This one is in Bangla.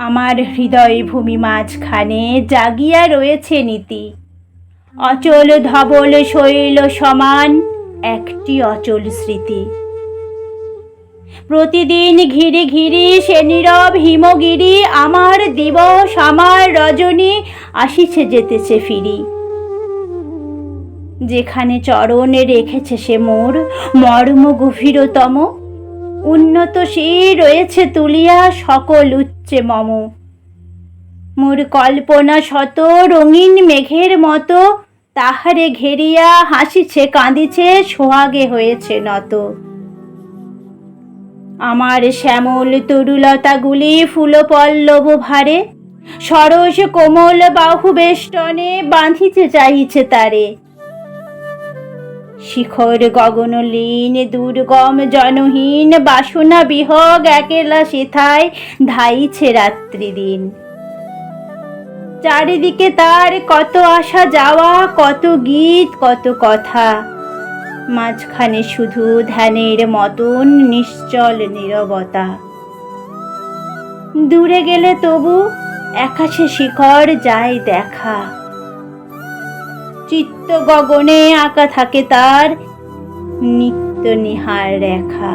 আমার হৃদয় ভূমি মাঝখানে জাগিয়া রয়েছে নীতি। অচল ধবল শৈল সমান একটি অচল স্মৃতি। প্রতিদিন ঘিরি ঘিরি সে নীরব হিমগিরি আমার দিবস, আমার রজনী আসিছে যেতেছে ফিরি। যেখানে চরণে রেখেছে সে মোর, মর্ম গভীরতম উন্নত সেই রয়েছে তুলিয়া সকল উচ্চে মম। মোর কল্পনা শত রঙিন মেঘের মতো, তাহারে ঘেরিয়া হাসিছে, কাঁদিছে, সোহাগে হয়েছে নত। আমার শ্যামল তরুলতাগুলি ফুলপল্লব ভারে সরস কোমল বাহু বেষ্টনে বাঁধিতে চাহিছে তারে। শিখর গগনলীন দুর্গম জনহীন, বাসনা বিহগ একেলা সেথায় ধাইছে রাত্রি দিন। চারিদিকে তার কত আসা যাওয়া, কত গীত, কত কথা। মাঝখানে শুধু ধ্যানের মতন নিশ্চল নীরবতা। দূরে গেলে তবু একাশে শিখর যায় দেখা। চিত্ত গগনে আঁকা থাকে তার নিত্য নিহার রেখা।